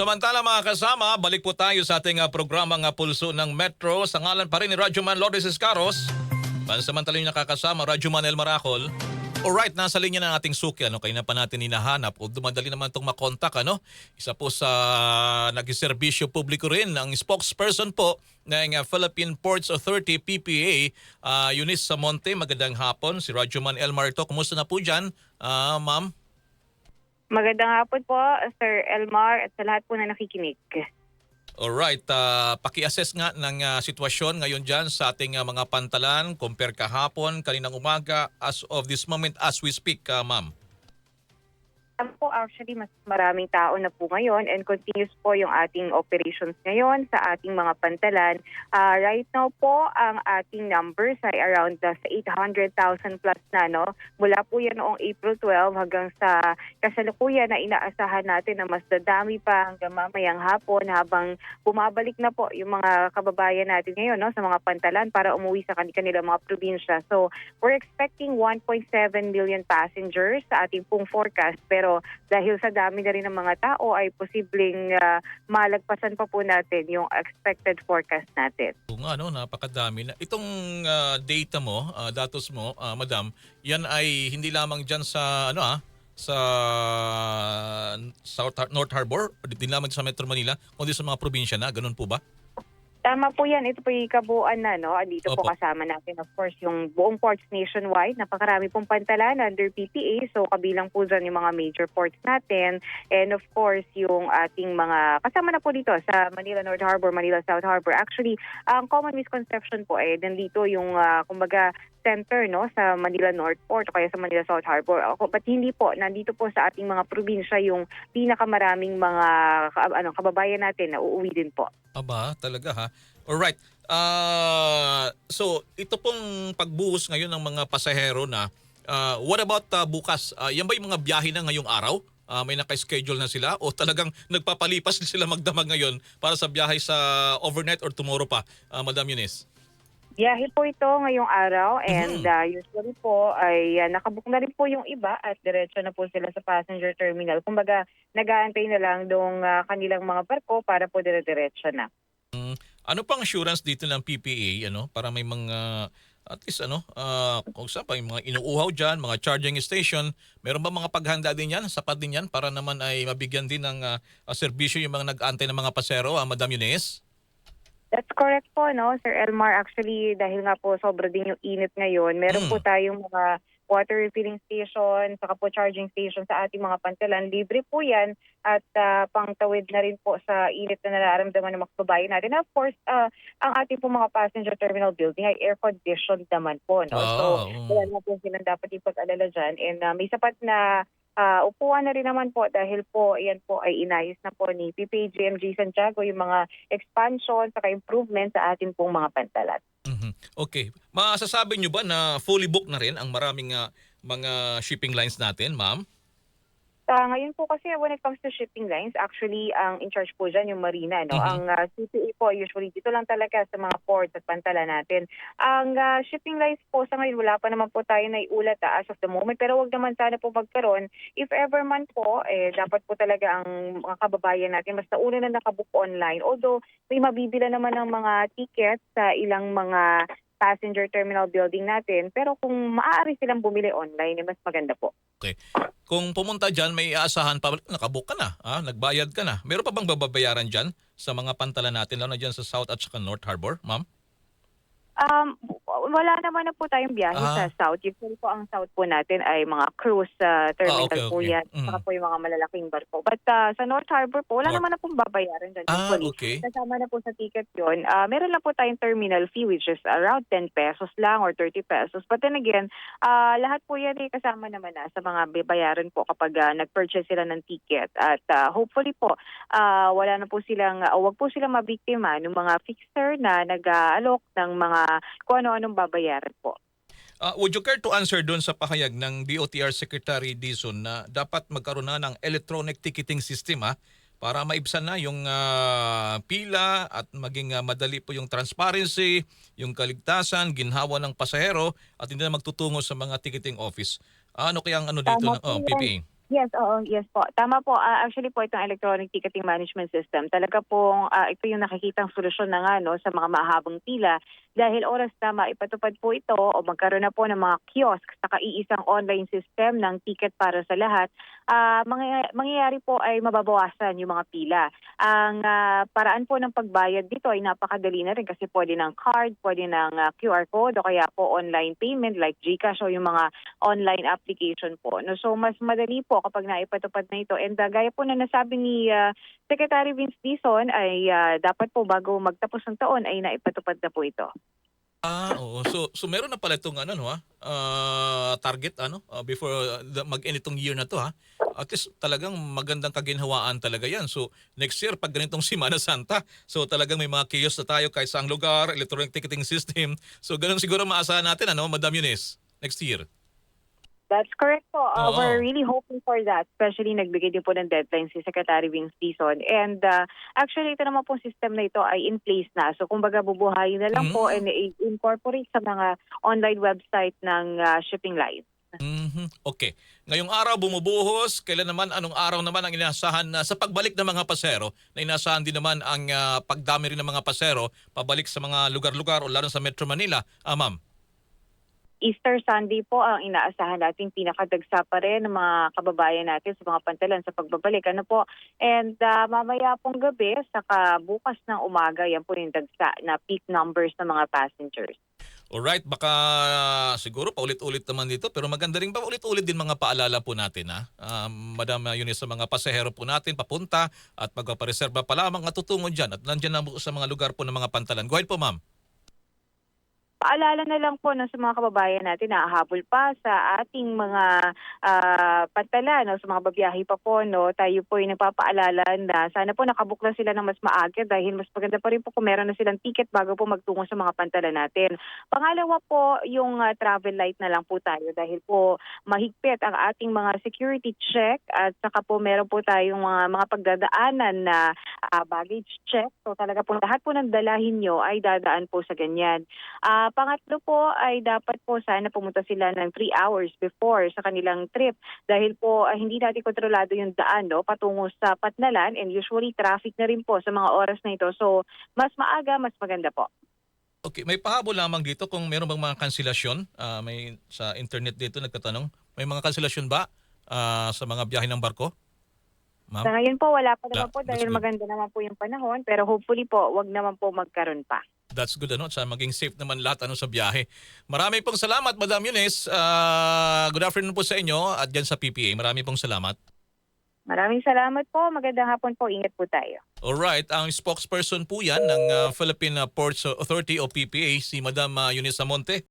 Samantala mga kasama, balik po tayo sa ating ah, programang ah, Pulso ng Metro sa ngalan pa rin ni Radyoman Lourdes Escaros. Pansamantala yung nakakasama, Radyoman El Maracol. Alright, nasa linya na ating suki. Ano, kayo na pa natin hinahanap o dumadali naman itong makontak. Ano? Isa po sa nagsiservisyo publiko rin, ang spokesperson po ng ah, Philippine Ports Authority, PPA, uh, Eunice Samonte. Magandang hapon, si Radyoman El Marto. Kumusta na po dyan, ah, ma'am? Magandang hapon po, Sir Elmar, at sa lahat po na nakikinig. Alright, uh, paki-assess nga ng ah, sitwasyon ngayon dyan sa ating ah, mga pantalan, compare kahapon, kaninang umaga, as of this moment, as we speak, ah, ma'am. Po, actually, mas maraming tao na po ngayon and continuous po yung ating operations ngayon sa ating mga pantalan. Ah, right now po, ang ating numbers ay around uh, sa 800,000 plus na, no? Mula po yan noong April 12 hanggang sa kasalukuyan na inaasahan natin na mas dadami pa hanggang mamayang hapon habang bumabalik na po yung mga kababayan natin ngayon, no? Sa mga pantalan para umuwi sa kan- kanilang mga probinsya. So, we're expecting 1.7 million passengers sa ating pong forecast pero dahil sa dami na rin ng mga tao ay posibleng ah, malagpasan pa po natin yung expected forecast natin. Kung ano, napakadami na. Itong ah, data mo, ah, datos mo, ah, madam, yan ay hindi lamang dyan sa, ano ah, sa South North Harbor, hindi lamang sa Metro Manila, kundi sa mga probinsya na, ganun po ba? Tama po yan. Ito po yung kabuuan na. No? Dito po Opo. kasama natin, of course, yung buong ports nationwide. Napakarami pong pantalan under PPA. So, kabilang po dyan yung mga major ports natin. And of course, yung ating mga, kasama na po dito sa Manila North Harbor, Manila South Harbor. Actually, ang common misconception po ay nandito yung, ah, kumbaga, center no sa Manila North Port o kaya sa Manila South Harbor. Ako, but hindi po, nandito po sa ating mga probinsya yung pinakamaraming mga ano, kababayan natin na uuwi din po. Aba, talaga ha. Alright. Ah, so, ito pong pagbuhos ngayon ng mga pasahero na, ah, what about ah, bukas? Ah, yan ba yung mga biyahe na ngayong araw? Ah, may naka-schedule na sila o talagang nagpapalipas sila magdamag ngayon para sa biyahe sa overnight or tomorrow pa, ah, Madam Eunice? Biyahe po ito ngayong araw and Mhm. uh, usually po ay uh, nakabook na rin po yung iba at diretso na po sila sa passenger terminal. Kumbaga, nag-aantay na lang dong uh, kanilang mga barko para po dire-diretso na. Ano pang assurance dito ng PPA ano para may mga at least ano ah, kung saan pa yung mga inuuhaw diyan, mga charging station, meron ba mga paghanda din yan? Sapat din yan para naman ay mabigyan din ng ah, ah, serbisyo yung mga nag-aantay ng mga pasero, ah, Madam Eunice? That's correct po, no? Sir Elmar, actually, dahil nga po sobra din yung init ngayon, meron Mm. po tayong mga water refilling station, saka po charging station sa ating mga pantalan. Libre po yan at uh, pangtawid na rin po sa init na nararamdaman ng mga kababayan natin. Of course, uh, ang ating po mga passenger terminal building ay air-conditioned naman po. No? So, Wow. wala na po silang dapat ipag-alala dyan. And uh, may sapat na ah, upuan na rin naman po dahil po yan po ay inayos na po ni PPGMG Santiago yung mga expansion saka improvement sa ating pong mga pantalan. Mhm. Okay. Masasabi nyo ba na fully booked na rin ang maraming ah, mga shipping lines natin, ma'am? Ah, ngayon po kasi when it comes to shipping lines, actually ang in charge po dyan yung marina. No? Mhm. Ang ah, CPA po usually dito lang talaga sa mga ports at pantala natin. Ang ah, shipping lines po sa ngayon wala pa naman po tayo na iulat ah, as of the moment pero wag naman sana po magkaroon. If ever man po, eh, dapat po talaga ang mga kababayan natin mas nauna na nakabook online. Although may mabibila naman ng mga tickets sa ilang mga passenger terminal building natin. Pero kung maaari silang bumili online, eh, mas maganda po. Okay. Kung pumunta dyan, may aasahan pa, nakabook ka na, ah, nagbayad ka na. Meron pa bang bababayaran dyan sa mga pantalan natin, lalo na dyan sa South at saka North Harbor, ma'am? Um, wala naman na po tayong biyahe Ah. sa South. Usually po ang South po natin ay mga cruise uh, terminal Ah, okay, po okay. yan. Mm. Saka po yung mga malalaking barko. But uh, sa North Harbor po, wala North- naman na pong babayaran dyan. Ah, okay. Kasama na po sa ticket yon. Ah, meron lang po tayong terminal fee which is around 10 pesos lang or 30 pesos. But then again, ah, lahat po yan ay kasama naman na sa mga bayaran po kapag ah, nag-purchase sila ng ticket. At ah, hopefully po, ah, wala na po silang, uh, wag po silang mabiktima ng mga fixer na nag-aalok ng mga kung ano-anong babayaran po. Uh, would you care to answer doon sa pahayag ng DOTR Secretary Dizon na dapat magkaroon na ng electronic ticketing system ah, para maibsan na yung ah, pila at maging ah, madali po yung transparency, yung kaligtasan, ginhawa ng pasahero at hindi na magtutungo sa mga ticketing office. Ano kaya ang ano dito Tama ng oh, po. PPA? Yes, oo, yes po. Tama po. Ah, actually po itong electronic ticketing management system, talaga pong ah, ito yung nakikitang solusyon na nga no, sa mga mahabang pila dahil oras na maipatupad po ito o magkaroon na po ng mga kiosk sa iisang online system ng ticket para sa lahat, ah, mangyay- mangyayari po ay mababawasan yung mga pila. Ang ah, paraan po ng pagbayad dito ay napakadali na rin kasi pwede ng card, pwede ng ah, QR code o kaya po online payment like GCash o yung mga online application po. No, so mas madali po kapag naipatupad na ito. And uh, gaya po na nasabi ni uh, Secretary Vince Dizon ay uh, dapat po bago magtapos ng taon ay naipatupad na po ito. Ah, oo. So so meron na pala itong ano no ha? Ah, target ano ah, before uh, the- mag-end itong year na to ha. At least talagang magandang kaginhawaan talaga 'yan. So next year pag ganitong Semana Santa, so talagang may mga kiosk na tayo kahit saang lugar, electronic ticketing system. So ganun siguro maasahan natin ano, Madam Eunice, next year. That's correct po. Uh, Oo. We're really hoping for that. Especially nagbigay din po ng deadline si Secretary Vince Dizon. And uh, actually ito naman po system na ito ay in place na. So kumbaga bubuhayin na lang po Mm. and i-incorporate sa mga online website ng uh, shipping line. Mhm. Okay. Ngayong araw bumubuhos, kailan naman anong araw naman ang inaasahan na sa pagbalik ng mga pasero, na inaasahan din naman ang ah, pagdami rin ng mga pasero pabalik sa mga lugar-lugar o lalo sa Metro Manila. Ah, ma'am. Easter Sunday po ang inaasahan nating pinakadagsa pa rin ng mga kababayan natin sa mga pantalan sa pagbabalik. Ano po? And ah, mamaya pong gabi, saka bukas ng umaga, yan po yung dagsa na peak numbers ng mga passengers. Alright, baka siguro paulit-ulit naman dito pero maganda rin pa ulit-ulit din mga paalala po natin ha. Um, Madam Eunice sa mga pasahero po natin papunta at magpapareserba pa lamang at tutungo dyan at nandyan na sa mga lugar po ng mga pantalan. Go ahead po ma'am. Paalala na lang po no, sa mga kababayan natin na hahabol pa sa ating mga ah, pantalan, no, sa mga babiyahe pa po. No, tayo po ay nagpapaalala na sana po nakabook na sila ng mas maaga dahil mas maganda pa rin po kung meron na silang ticket bago po magtungo sa mga pantalan natin. Pangalawa po, yung ah, travel light na lang po tayo dahil po mahigpit ang ating mga security check at saka po meron po tayong mga, mga pagdadaanan na ah, baggage check. So talaga po lahat po ng dalahin nyo ay dadaan po sa ganyan. Pangatlo po ay dapat po sana pumunta sila ng 3 hours before sa kanilang trip dahil po ah, hindi natin kontrolado yung daan no, patungo sa Patnalan and usually traffic na rin po sa mga oras na ito. So mas maaga, mas maganda po. Okay, may pahabol lamang dito kung meron bang mga kanselasyon. Ah, may sa internet dito nagtatanong, may mga kanselasyon ba ah, sa mga biyahe ng barko? Ma'am? Sa ngayon po, wala pa naman po that's dahil maganda naman po yung panahon pero hopefully po, wag naman po magkaroon pa. That's good ano, sa maging safe naman lahat ano sa biyahe. Marami pong salamat Madam Eunice. Ah, good afternoon po sa inyo at dyan sa PPA. Marami pong salamat. Maraming salamat po. Magandang hapon po. Ingat po tayo. Alright, ang spokesperson po yan ng ah, Philippine Ports Authority o PPA, si Madam ah, Eunice Amonte.